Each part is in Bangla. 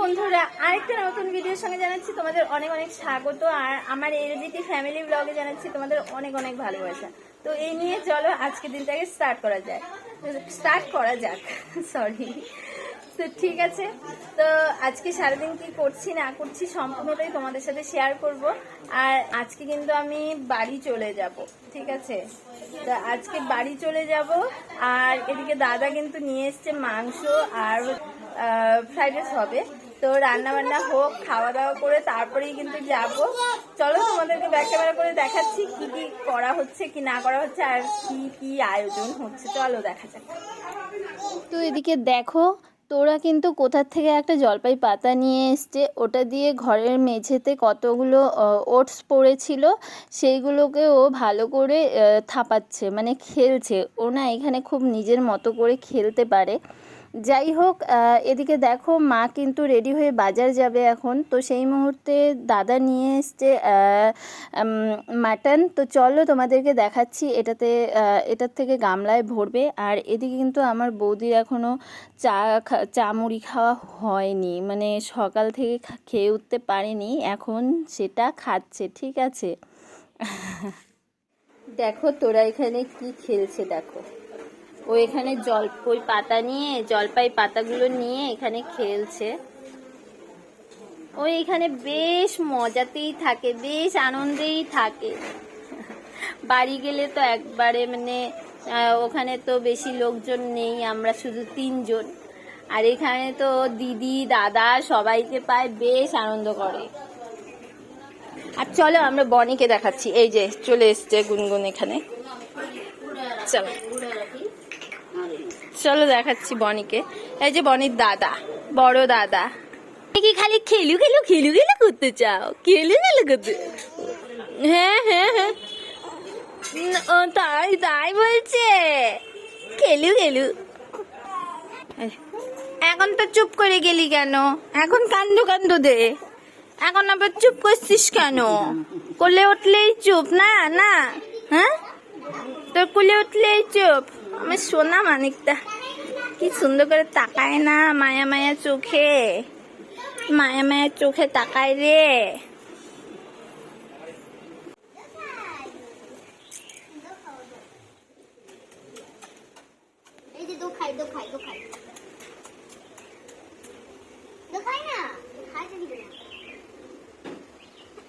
বন্ধুরা, আরেকটা নতুন ভিডিওর সঙ্গে জানাচ্ছি তোমাদের অনেক অনেক স্বাগত, আর আমার এলজিটি ফ্যামিলি ব্লগে জানাচ্ছি তোমাদের অনেক অনেক ভালোবাসা। তো এই নিয়ে চলো আজকে দিনটাকে স্টার্ট করা যায় স্টার্ট করা যাক সরি তো ঠিক আছে, তো আজকে সারাদিন কি করছি, না করছি সম্পূর্ণটাই তোমাদের সাথে শেয়ার করব, আর আজকে কিন্তু আমি বাড়ি চলে যাব, ঠিক আছে? তো আজকে বাড়ি চলে যাব, আর এদিকে দাদা কিন্তু নিয়ে এসছে মাংস আর ফ্রাইড রাইস হবে। তো রান্না বান্না হোক খাওয়া দাওয়া করে তারপরেই কিন্তু যাব। চলো তোমাদেরকে ব্যাক ক্যামেরা করে দেখাচ্ছি কি কি করা হচ্ছে, কি না করা হচ্ছে, আর কি কি আয়োজন হচ্ছে। চলো দেখা যাক। তো এদিকে দেখো, তোরা কিন্তু কোথার থেকে একটা জলপাই পাতা নিয়ে এসছে। ওটা দিয়ে ঘরের মেঝেতে কতগুলো ওটস পড়েছিল, সেইগুলোকে ও ভালো করে থাপাচ্ছে মানে খেলছে। ও না এখানে খুব নিজের মতো করে খেলতে পারে। যাই হোক এদিকে দেখো মা কিন্তু রেডি হয়ে বাজার যাবে এখন। তো সেই মুহূর্তে দাদা নিয়ে এসছে মাটন। তো চলো তোমাদেরকে দেখাচ্ছি, এটাতে এটার থেকে গামলায় ভরবে। আর এদিকে কিন্তু আমার বৌদির এখনও চা চা মুড়ি খাওয়া হয়নি। মানে সকাল থেকে খেয়ে উঠতে পারেনি। এখন সেটা খাচ্ছে, ঠিক আছে? দেখো তোরা এখানে কি খেলছে, দেখো। ও এখানে জলপাই পাতা নিয়ে, জলপাই পাতাগুলো নিয়ে এখানে খেলছে। ও এখানে বেশ মজাতেই থাকে, বেশ আনন্দেই থাকে। বাড়ি গেলে তো একবারে মানে ওখানে তো বেশি লোকজন নেই, আমরা শুধু তিনজন। আর এখানে তো দিদি, দাদা সবাইকে পায়, বেশ আনন্দ করে। আর চলো আমরা বনিকে দেখাচ্ছি। এই যে চলে এসছে গুনগুন এখানে। চলো। চলো দেখাচ্ছি বনিকে। এই যে বনির দাদা, বড় দাদা। কি খালি খেলু খেলু খেলু খেলু করতে চাও? খেলু খেলু করতে হ্যাঁ হ্যাঁ হ্যাঁ। তাই তাই বলছে। খেলু খেলু। এখন তো চুপ করে গেলি কেন? এখন কান্দ কান্দ দে। এখন আবার চুপ করছিস কেন? কোলে উঠলেই চুপ, না না। হ্যাঁ? তোর কোলে উঠলেই চুপ। আমার সোনা মানিকটা কি সুন্দর করে তাকায় না মায়া মায়া চোখে। মায়া মায়া চোখে তাকায় রে।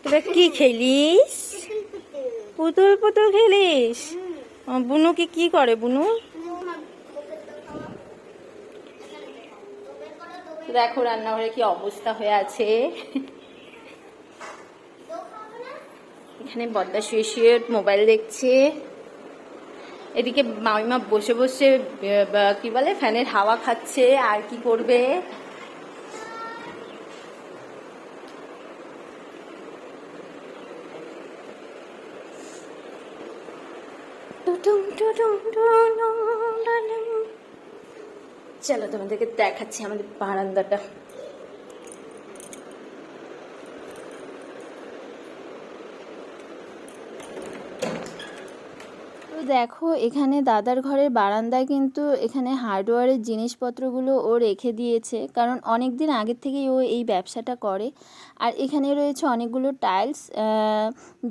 তোরা কি খেলিস? পুতুল পুতুল। খেলিস? ও, বুনুকে কি করে বুনু? দেখো রান্নাঘরে কি অবস্থা হয়ে আছে। এখানে বদ্দা শুয়ে শুয়ে মোবাইল দেখছে। এদিকে মামিমা বসে বসে কি বলে ফ্যানের হাওয়া খাচ্ছে আর কি করবে? চলো তোমাদেরকে দেখাচ্ছি আমাদের বারান্দাটা। দেখো, এখানে দাদার ঘরের বারান্দায় কিন্তু এখানে হার্ডওয়্যারের জিনিসপত্রগুলো ও রেখে দিয়েছে। কারণ অনেক দিন আগের থেকেই ও এই ব্যবসাটা করে। আর এখানে রয়েছে অনেকগুলো টাইলস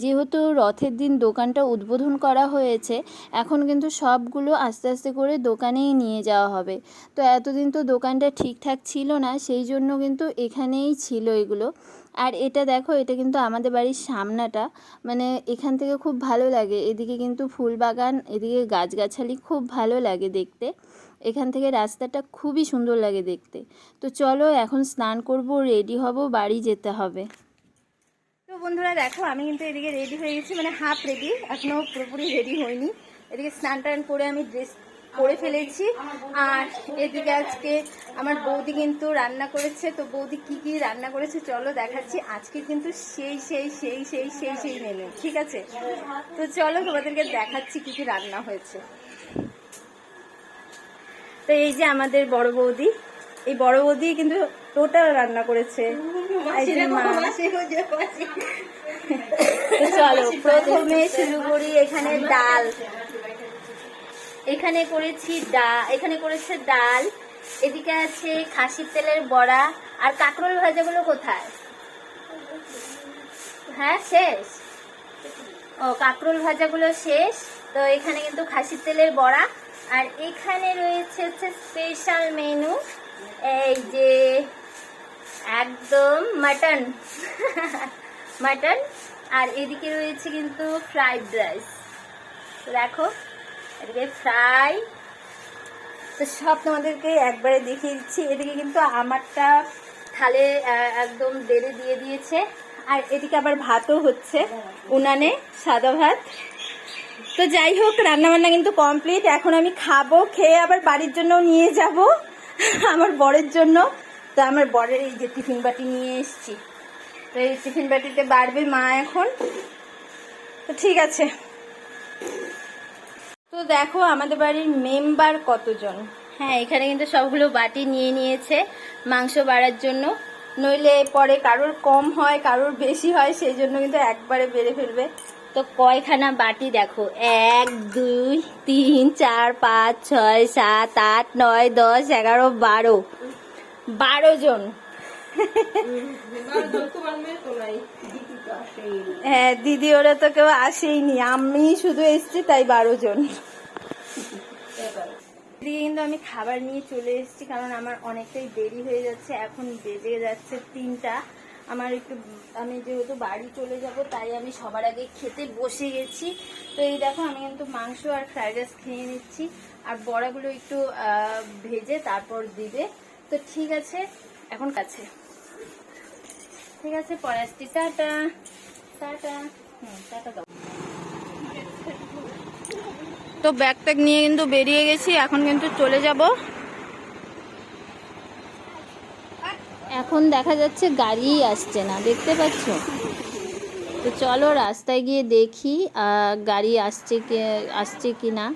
যেহেতু রথের দিন দোকানটা উদ্বোধন করা হয়েছে, এখন কিন্তু সবগুলো আস্তে আস্তে করে দোকানেই নিয়ে যাওয়া হবে। তো এতদিন তো দোকানটা ঠিকঠাক ছিল না, সেই জন্য কিন্তু এখানেই ছিল এগুলো। আর এটা দেখো, এটা কিন্তু আমাদের বাড়ির সামনাটা। মানে এখান থেকে খুব ভালো লাগে। এদিকে কিন্তু ফুল বাগান এদিকে গাছগাছালি খুব ভালো লাগে দেখতে। এখান থেকে রাস্তাটা খুবই সুন্দর লাগে দেখতে। তো চলো, এখন স্নান করব, রেডি হব, বাড়ি যেতে হবে। তো বন্ধুরা, দেখো, আমি কিন্তু এদিকে রেডি হয়ে গেছি মানে হাফ রেডি। এখনও পুরোপুরি রেডি হয়নি এদিকে স্নান টান করে আমি ড্রেস পরে ফেলেছি। আর এদিকে আজকে আমার বৌদি কিন্তু রান্না করেছে। তো বৌদি কি কি রান্না করেছে চলো দেখাচ্ছি। আজকে কিন্তু সেই সেই সেই সেই সেই সেই মেনু ঠিক আছে? তো চলো তোমাদেরকে দেখাচ্ছি কি কি রান্না হয়েছে। তো এই যে আমাদের বড় বৌদি এই বড় বৌদি কিন্তু টোটাল রান্না করেছে। চলো প্রথমে শুরু করি এখানে ডাল। এখানে করেছি ডা, এখানে করেছে ডাল, এদিকে আছে খাসির তেলের বড়া, আর কাঁকরোল ভাজাগুলো কোথায়? হ্যাঁ শেষ। ও, কাঁকরোল ভাজাগুলো শেষ। তো এখানে কিন্তু খাসির তেলের বড়া। আর এখানে রয়েছে হচ্ছে স্পেশাল মেনু এই যে একদম মাটন মাটন আর এদিকে রয়েছে কিন্তু ফ্রাইড রাইস দেখো। এদিকে ফ্রাই তো সব তোমাদেরকে একবারে দেখিয়ে দিচ্ছি। এদিকে কিন্তু আমারটা থালে একদম বেড়ে দিয়ে দিয়েছে। আর এদিকে আবার ভাতও হচ্ছে। উনানে সাদা ভাত। তো যাই হোক, রান্নাবান্না কিন্তু কমপ্লিট এখন আমি খাব, খেয়ে আবার বাড়ির জন্য নিয়ে যাব। আমার বরের জন্য। তো আমার বরের এই যে টিফিন বাটি নিয়ে এসেছি। তো এই টিফিন বাটিতে বাড়বে মা এখন। তো ঠিক আছে। তো দেখো আমাদের বাড়ির মেম্বার কতজন? হ্যাঁ এখানে কিন্তু সবগুলো বাটি নিয়ে নিয়েছে মাংস বাড়ার জন্য। নইলে পরে কারোর কম হয়, কারোর বেশি হয়, সেই জন্য কিন্তু একবারে বেড়ে ফেলবে। তো কয়খানা বাটি দেখো? এক, দুই, তিন, চার, পাঁচ, ছয়, সাত, আট, নয়, দশ, এগারো, বারো। বারো জন। হ্যাঁ দিদি, ওরা তো কেউ আসেইনি। আমি শুধু এসেছি, তাই বারো জন। এদিকে কিন্তু আমি খাবার নিয়ে চলে এসেছি, কারণ আমার অনেকটাই দেরি হয়ে যাচ্ছে। এখন বেজে যাচ্ছে তিনটা। আমার একটু, আমি যেহেতু বাড়ি চলে যাব, তাই আমি সবার আগে খেতে বসে গেছি। তো এই দেখো, আমি কিন্তু মাংস আর ফ্রাইড রাইস খেয়ে নিচ্ছি। আর বড়াগুলো একটু ভেজে তারপর দিবে। তো ঠিক আছে, এখন কাছে। ঠিক আছে, পরে আসছি। টাটা। টাটা। হুম, টাটা দাও। তো ব্যাগ ট্যাগ নিয়ে কিন্তু বেরিয়ে গেছি, এখন কিন্তু চলে যাব। এখন দেখা যাচ্ছে গাড়িই আসছে না, দেখতে পাচ্ছ? তো চলো রাস্তায় গিয়ে দেখি গাড়ি আসছে কি আসছে কি না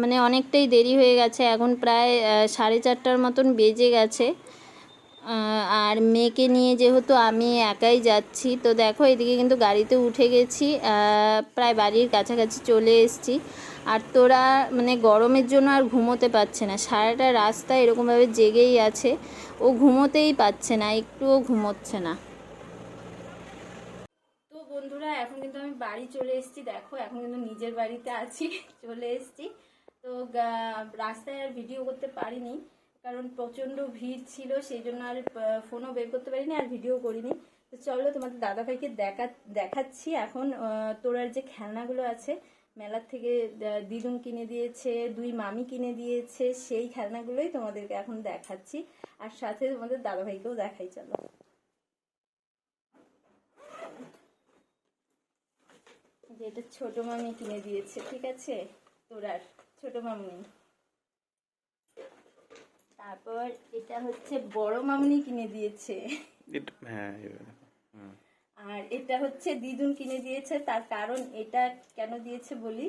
মানে অনেকটাই দেরি হয়ে গেছে, এখন প্রায় সাড়ে চারটার মতন বেজে গেছে। আর মেয়েকে নিয়ে যেহেতু আমি একাই যাচ্ছি, তো দেখো এদিকে কিন্তু গাড়িতে উঠে গেছি প্রায় বাড়ির কাছাকাছি চলে এসেছি। আর তোরা মানে গরমের জন্য আর ঘুমোতে পারছে না, সারাটা রাস্তা এরকমভাবে জেগেই আছে, ও ঘুমোতেই পাচ্ছে না, একটুও ঘুমোচ্ছে না। তো বন্ধুরা, এখন কিন্তু আমি বাড়ি চলে এসেছি, দেখো এখন কিন্তু নিজের বাড়িতে আছি, চলে এসেছি। তো রাস্তায় আর ভিডিও করতে পারিনি। কারণ প্রচণ্ড ভিড় ছিল, সেই জন্য আর ফোনও বের করতে পারিনি আর ভিডিও করিনি। তো চলো তোমাদের দাদাভাইকে দেখা, দেখাচ্ছি এখন তোরার যে খেলনাগুলো আছে, মেলার থেকে দিদুন কিনে দিয়েছে, দুই মামি কিনে দিয়েছে, সেই খেলনাগুলোই তোমাদেরকে এখন দেখাচ্ছি। আর সাথে তোমাদের দাদাভাইকেও দেখাই, চলো। যে এটা ছোট মামি কিনে দিয়েছে, ঠিক আছে? তোরার ছোট মামনি। তারপর এটা হচ্ছে বড় মামনি কিনে দিয়েছে। হ্যাঁ আর এটা হচ্ছে দিদুন কিনে দিয়েছে তার কারণ এটা কেন দিয়েছে বলি?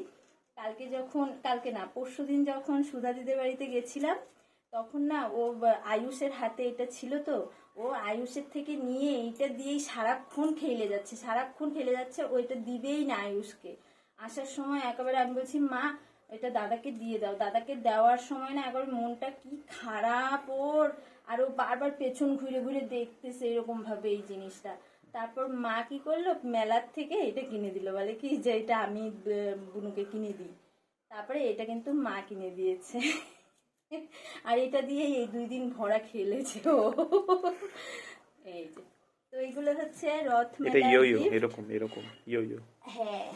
কালকে যখন কালকে না পরশু দিন যখন সুধা দিদের বাড়িতে গেছিলাম তখন না ও আয়ুষের হাতে এটা ছিল তো ও আয়ুষের থেকে নিয়ে এইটা দিয়েই সারাক্ষণ খেলে যাচ্ছে সারাক্ষণ খেলে যাচ্ছে ও এটা দিবেই না আয়ুষকে। আসার সময় একেবারে আমি বলছি মা এটা দাদাকে দিয়ে দাও। দাদাকে দেওয়ার সময় না একবার মনটা কি খারাপ ওর। আর ও বারবার পেছন ঘুরে ঘুরে দেখতেছে এরকম ভাবে এই জিনিসটা। তারপর মা কি করল? মেলার থেকে এটা কিনে দিল। বলে কি যে এটা আমি বুনুকে কিনে দিই। তারপরে এটা কিন্তু মা কিনে দিয়েছে। আর এটা দিয়ে এই দুই দিন ভরা খেলেছে ও। এই যে। তো এইগুলো হচ্ছে রথ gift। এরকম এরকম ইয়ো ইয়ো। হ্যাঁ।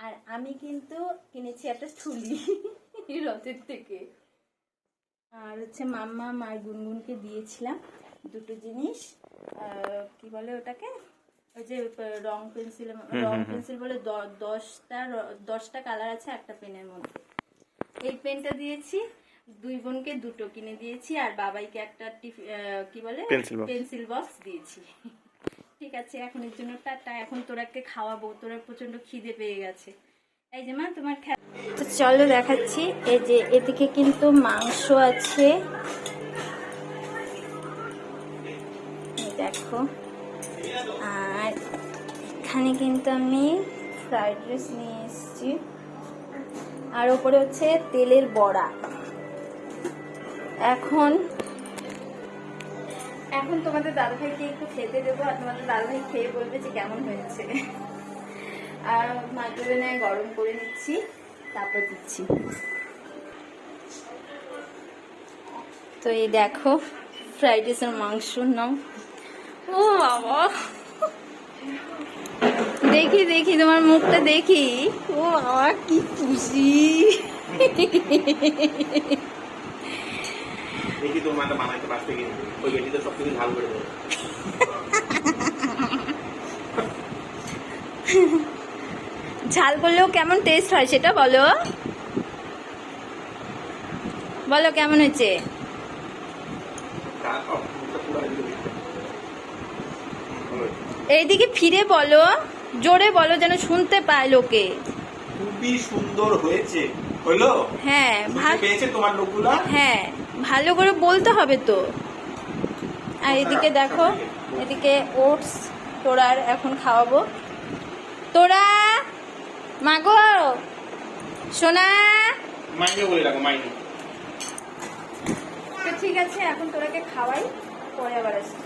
আর আমি কিন্তু কিনেছি একটা ঠুলি রথের থেকে। আর হচ্ছে মাম্মা মার গুনগুনকে দিয়েছিলাম দুটো জিনিস। কি বলে ওটাকে? ওই যে রং পেন্সিল রং পেন্সিল বলে দশটা দশটা কালার আছে একটা পেনের মধ্যে। এই পেনটা দিয়েছি দুই বোনকে দুটো কিনে দিয়েছি আর বাবাইকে একটা কি বলে? পেন্সিল বক্স দিয়েছি। ঠিক আছে, এখন এর জন্য টাটা। এখন তোরাকে খাওয়াবো, তোরা প্রচণ্ড খিদে পেয়ে গেছে। এই যে মা, তোমার তো চলো দেখাচ্ছি। এই যে, এদিকে কিন্তু মাংস আছে। দেখো। আর এখানে কিন্তু আমি ফ্রাইড রাইস নিয়ে এসেছি। আর ওপরে হচ্ছে তেলের বড়া। এখন এখন তোমাদের দাদাভাইকে একটু খেতে দেবো আর তোমাদের দাদাভাই খেয়ে বলবে যে কেমন হয়েছে। আর মাইক্রোওভেনে গরম করে নিচ্ছি, তারপর দিচ্ছি। তো এই দেখো ফ্রাইড রাইসের মাংস নাও। ও বাবা। দেখি দেখি, তোমার মুখটা দেখি। ও বাবা, কি খুশি। দেখি তোর মাটা বানাইতে পারছে কি ওই বেটিতে সব কিছু ঝাল করে দেবো। ঝাল করলেও কেমন টেস্ট হয় সেটা বলো? বলো কেমন হয়েছে। এইদিকে ফিরে বলো জোরে বলো যেন শুনতে পায় লোকে। খুবই সুন্দর হয়েছে। হলো? হ্যাঁ পেয়েছে তোমার লোকগুলা? হ্যাঁ ভালো করে বলতে হবে তো। আর এদিকে দেখো এদিকে? ওটস তোরার এখন খাওয়াবো। তোরা মাগো সোনা। মাইনে বলে রাখো মাইনে। তো ঠিক আছে এখন তোরাকে খাওয়াই পরে আবার আসছি।